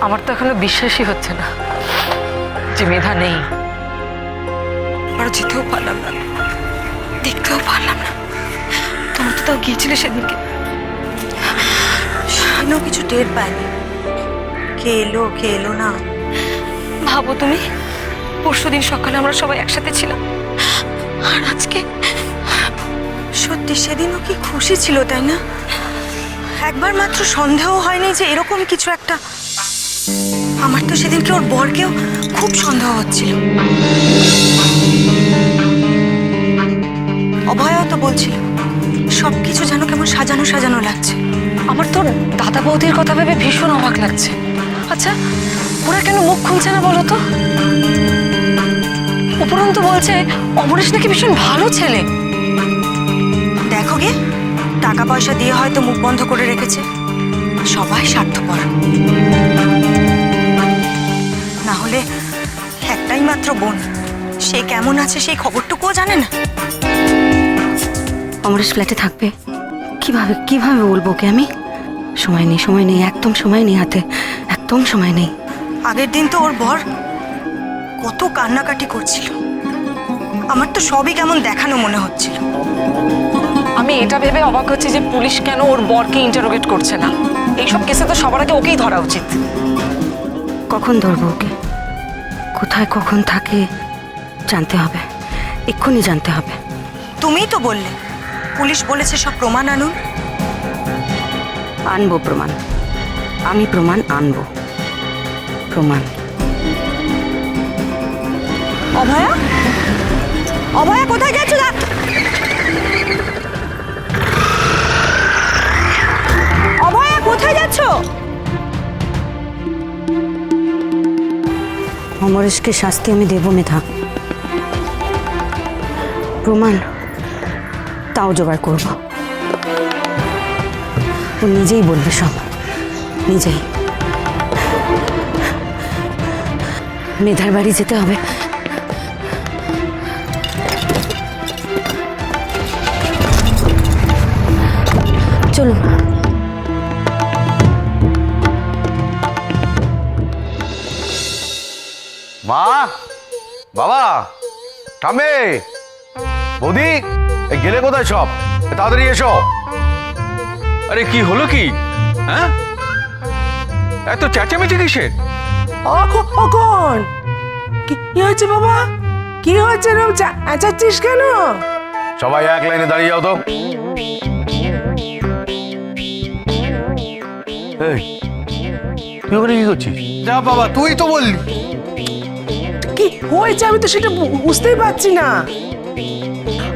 আমার তো এখনও বিশ্বাসই হচ্ছে না যে মেধা নেই। আর যেতেও পারলাম না। দেখতেও পারলাম না। তোমার তো তাও গিয়েছিলে সেদিনকে। শাহিনও কিছু টের পায়নি। কে এলো কে এলো না। ভাবো তুমি, পরশুদিন সকালে আমরা সবাই একসাথে ছিলাম। আর আজকে সত্যি সেদিনও কি খুশি ছিল, তাই না? একবার মাত্র সন্দেহ হয়নি যে এরকম কিছু একটা আমার তো সেদিনকে ওর বরকেও খুব সন্দেহ হচ্ছিল। অভয়ও তো বলছিল সব কিছু যেন কেমন সাজানো সাজানো লাগছে। আমার তোর দাদা বৌদির কথা ভেবে ভীষণ অবাক লাগছে। আচ্ছা ওরা কেন মুখ খুলছে না বলো তো? উপরন্তু বলছে, অমরেশ নাকি ভীষণ ভালো ছেলে। দেখো গে, টাকা পয়সা দিয়ে হয়তো মুখ বন্ধ করে রেখেছে। সবাই স্বার্থপর। বোন সে কেমন আছে সেই খবরটুকুও জানে না। অমরেশ ফ্ল্যাটে থাকবে। কীভাবে কীভাবে বলব ওকে আমি? সময় নেই সময় নেই একদম সময় নেই হাতে একদম সময় নেই। আগের দিন তো ওর বর কত কান্নাকাটি করছিল। আমার তো সবই কেমন দেখানো মনে হচ্ছিল। আমি এটা ভেবে অবাক হচ্ছি যে পুলিশ কেন ওর বরকে ইন্টারোগেট করছে না। এইসব কেসে তো সবার আগে ওকেই ধরা উচিত। কখন ধরবো ওকে? কোথায় কখন থাকে জানতে হবে। এক্ষুনি জানতে হবে। তুমিই তো বললে। পুলিশ বলেছে সব প্রমাণ আনুন। আনব প্রমাণ। আমি প্রমাণ আনব। প্রমাণ। অভয়া? অভয়া কোথায় গেছো না অভয়া কোথায় যাচ্ছো? অমরেশকে শাস্তি আমি দেব, মেধা। প্রমাণ তাও জোগাড় করব। ও নিজেই বলবে সব। নিজেই। মেধার বাড়ি যেতে হবে। বাবা ঠামে বৌদি গেলে কোথায় সব? এ তাড়াতাড়ি এসো। আরে কি হলো কি? হ্যাঁ? এত চেঁচামেচি কিসের? কখন কি কি হয়েছে বাবা? কি হয়েছে এরকম চেঁচাচ্ছিস কেন? সবাই এক লাইনে দাঁড়িয়ে যাও তো। তুই ওখানে কি করছিস? যা বাবা তুই তো বললি। কি হয়েছে? আমি তো সেটা বুঝতেই পারছি না।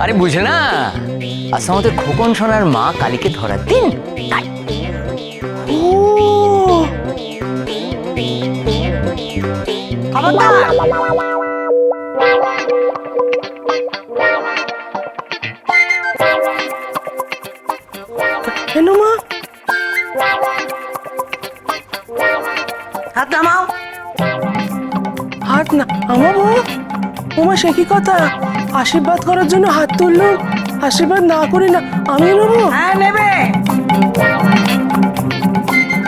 আরে বুঝে না। আজ আমাদের খোকন সোনার মা কালীকে ধরার দিন? তাই। ও। ওমা সে কি কথা? আশীর্বাদ করার জন্য হাত তুললো। আশীর্বাদ না করি না আমি নেব। হ্যাঁ নেবে।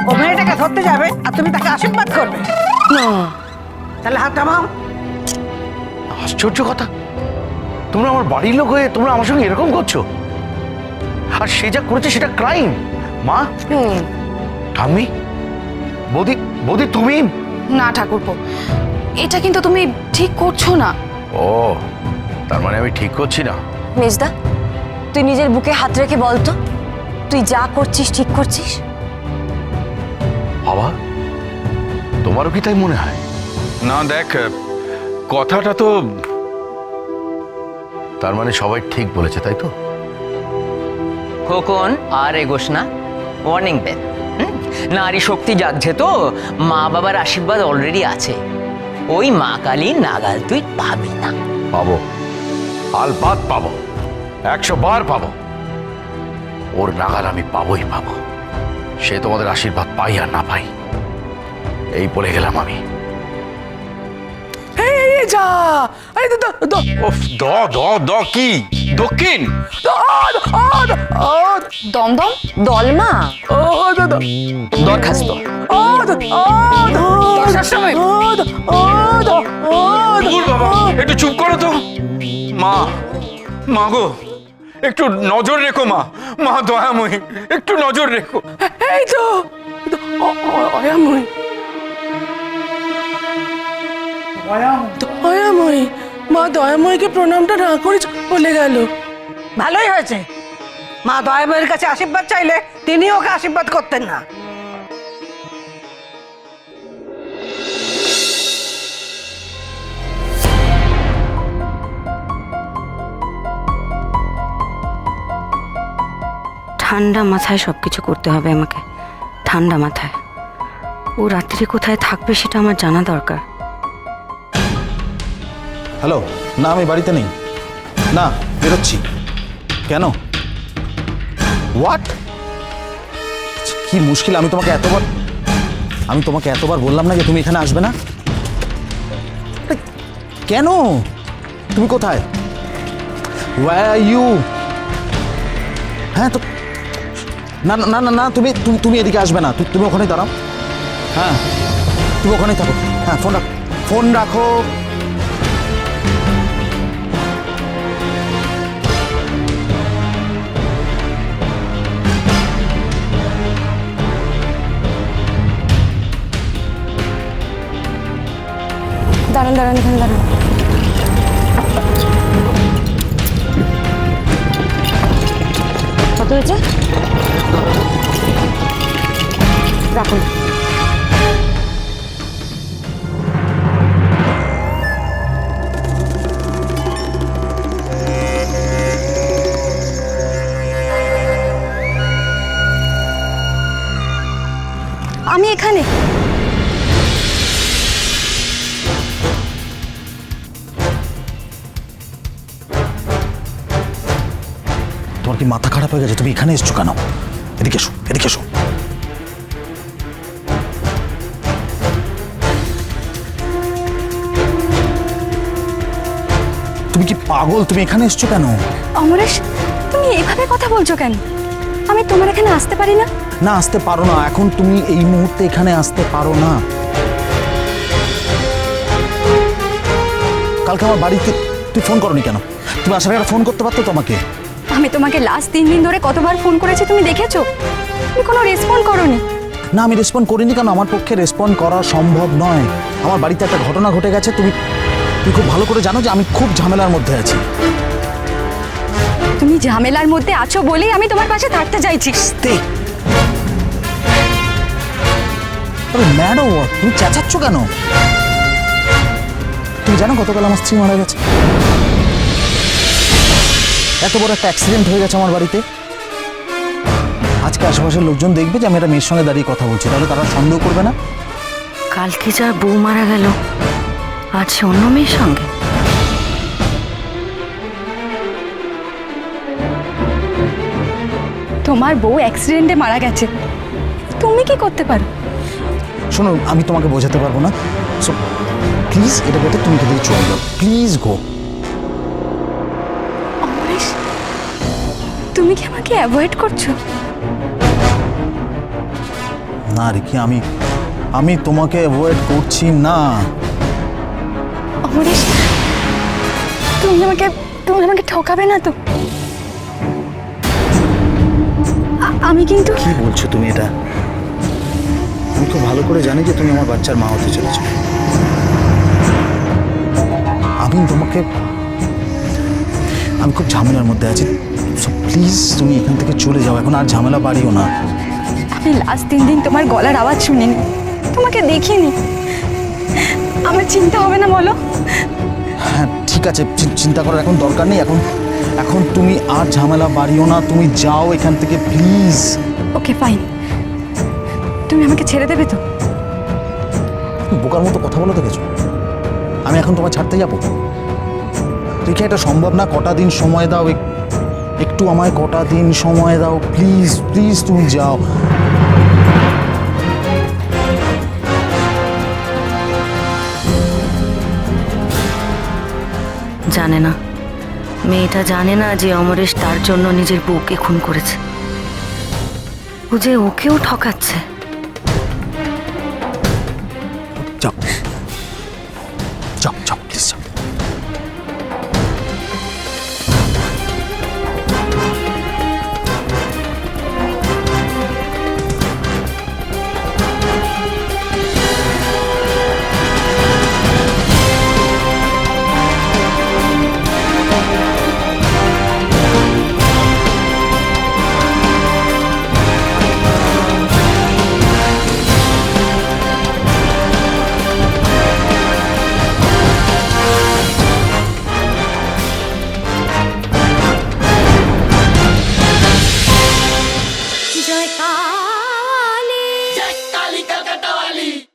ও মেয়েটাকে ধরতে যাবে আর তুমি তাকে আশীর্বাদ করবে। না। তাহলে হাত নামাও। আশ্চর্য কথা। তোমরা আমার বাড়ির লোক হয়ে তোমরা আমার সঙ্গে এরকম করছ? আর সে যা করেছে সেটা ক্রাইম। মা ঠাম্মি বৌদি বৌদি তুমি? না ঠাকুরপো এটা কিন্তু তুমি ঠিক করছ না। ও তার মানে আমি ঠিক করছি না। মেজদা তুই নিজের বুকে হাত রেখে বল তো তুই যা করছিস ঠিক করছিস? বাবা তোমারও কি তাই মনে হয়? না দেখ কথাটা তো তার মানে সবাই ঠিক বলেছে তাই তো? খোকন আর এগোস না। ওয়ার্নিং বেল নারী শক্তি জাগছে তো মা বাবার আশীর্বাদ অলরেডি আছে। ওই মা কালী নাগাল তুই পাবি না। পাবো। আলবাদ পাবো। একশো বার পাবো। ওর নাগাল আমি পাবোই পাবো। সে তোমাদের আশীর্বাদ পাই আর না পাই। এই বলে গেলাম আমি। যা। তো- তো ওফ দ দ দ কি? দক্ষিণ। দমদম দলমা ও দ দ। দরখাস্ত। ও দ ও দ সময় ও দ- ও দ- ও দ- বাবা একটু চুপ করো তো। মা মা গো একটু নজর রেখো মা। মা দয়াময়ী একটু নজর রেখো। এই তো অয়াময়। দয়াময়ী মা দয়াময়ীকে প্রণামটা না করে বলে গেল। ভালোই হয়েছে। মা দয়াময়ের কাছে আশীর্বাদ চাইলে তিনি ওকে আশীর্বাদ করতেন না। ঠান্ডা মাথায় সব কিছু করতে হবে আমাকে। ঠান্ডা মাথায়। ও রাত্রে কোথায় থাকবে সেটা আমার জানা দরকার। হ্যালো না আমি বাড়িতে নেই। না বেরোচ্ছি। কেন? হোয়াট কি মুশকিল আমি তোমাকে এতবার আমি তোমাকে এতবার বললাম না যে তুমি এখানে আসবে না? কেন? তুমি কোথায়? ইউ হ্যাঁ তো না না, না না তুমি তুমি এদিকে আসবে না। তুমি ওখানেই দাঁড়াও। হ্যাঁ তুমি ওখানেই থাকো। হ্যাঁ ফোন রাখো ফোন রাখো। দাঁড়ান দাঁড়ান এখানে দাঁড়ান। কত হয়েছে? রাখুন। তোমার কি মাথা খারাপ হয়ে গেছে? তুমি এখানে এসছো কেন? এদিকে এসো এদিকে এসো। তুমি কি পাগল? তুমি এখানে এসছো কেন? অমরেশ তুমি এইভাবে কথা বলছো কেন? আমি তোমার এখানে আসতে পারি না? না আসতে পারো না। এখন তুমি এই মুহূর্তে এখানে আসতে পারো না। কালকে আমার বাড়িতে তুই ফোন করনি কেন? তুমি আসার ফোন করতে পারতো তোমাকে। আমি তোমাকে লাস্ট তিন দিন ধরে কতবার ফোন করেছি তুমি দেখেছ? তুমি কোনো রেসপন্ড করোনি। না আমি রেসপন্ড করিনি কেন? আমার পক্ষে রেসপন্ড করা সম্ভব নয়। আমার বাড়িতে একটা ঘটনা ঘটে গেছে তুমি তুমি খুব ভালো করে জানো যে আমি খুব ঝামেলার মধ্যে আছি। তুমি ঝামেলার মধ্যে আছো বলেই আমি তোমার পাশে থাকতে চাইছি। তে। আরে ম্যাডো তুমি চেঁচাচ্ছ কেন? তুমি জানো গতকাল আমার স্ত্রী মারা গেছে। এত বড় একটা অ্যাক্সিডেন্ট হয়ে গেছে আমার বাড়িতে। আজকে আশেপাশের লোকজন দেখবে যে আমি একটা মেয়ের সঙ্গে দাঁড়িয়ে কথা বলছি তাহলে তারা সন্দেহ করবে না। কালকে যার বউ মারা গেল আজ সে অন্য মেয়ের সঙ্গে? তোমার বউ অ্যাক্সিডেন্টে মারা গেছে। তুমি কি করতে পারো? শোনো আমি তোমাকে বোঝাতে পারব না। সো প্লিজ এটা বেটার তুমি থেকে চলে যাও। প্লিজ গো তুমি কি আমাকে অ্যাভয়েড করছ? না রিকি আমি আমি তোমাকে অ্যাভয়েড করছি না। অমরেশ তুমি আমাকে তুমি আমাকে ঠকাবে না তো? আ- আমি কিন্তু কি বলছো তুমি এটা? আমি তো ভালো করে জানি যে তুমি আমার বাচ্চার মা হতে চলেছো। আমি তোমাকে আমি খুব ঝামেলার মধ্যে আছি। প্লিজ তুমি এখান থেকে চলে যাও। এখন আর ঝামেলা বাড়িও না। আমি লাস্ট তিন দিন তোমার গলার আওয়াজ শুনিনি। তোমাকে দেখিনি। আমার চিন্তা হবে না বলো। হ্যাঁ ঠিক আছে। চিন্তা করার এখন দরকার নেই। এখন এখন তুমি আর ঝামেলা বাড়িও না। তুমি যাও এখান থেকে প্লিজ ওকে ফাইন তুমি আমাকে ছেড়ে দেবে তো? বোকার মতো কথা বলে দেখেছ। আমি এখন তোমায় ছাড়তে যাব। দেখি এটা সম্ভব না। কটা দিন সময় দাও একটু আমায় কটা দিন সময় দাও প্লিজ প্লিজ তুমি যাও। জানে না। মেয়েটা জানে না যে অমরেশ তার জন্য নিজের বউকে খুন করেছে। ও যে ওকেও ঠকাচ্ছে।